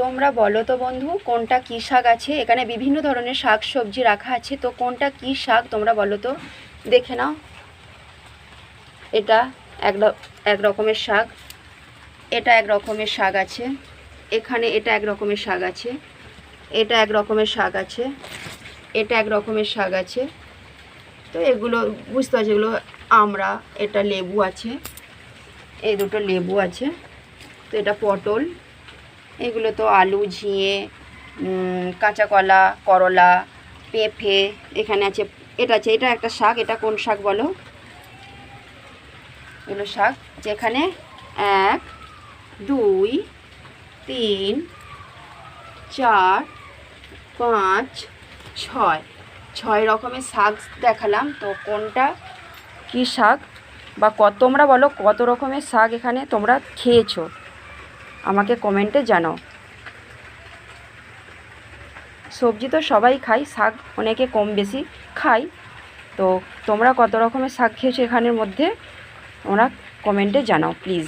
তোমরা বলো তো বন্ধু, কোনটা কী শাক আছে? এখানে বিভিন্ন ধরনের শাক সবজি রাখা আছে, তো কোনটা কী শাক তোমরা বলো তো? দেখে নাও। এটা এক এক রকমের শাক। এটা এক রকমের শাক আছে। এখানে এটা এক রকমের শাক আছে। এটা এক রকমের শাক আছে। এটা এক রকমের শাক আছে। তো এগুলো, বুঝতে পারছি, এগুলো আমরা, এটা লেবু আছে। এই দুটো লেবু আছে। তো এটা পটল। এগুলো তো আলু, ঝিঙে কাঁচা কলা, করলা, পেঁপে, এখানে আছে, এটা আছে, এটা একটা শাক, এটা কোন শাক বলো? এগুলো শাক যেখানে এক, দুই, তিন, চার, পাঁচ, ছয়। ছয় রকমের শাক দেখালাম, তো কোনটা কী শাক বা কত তোমরা বলো কত রকমের শাক এখানে তোমরা খেয়েছো? আমাকে কমেন্টে জানাও। সবজি তো সবাই খাই শাক অনেকে কম বেশি খাই তো তোমরা কত রকমের শাক খেয়েছো এখানের মধ্যে? তোমরা কমেন্টে জানাও প্লিজ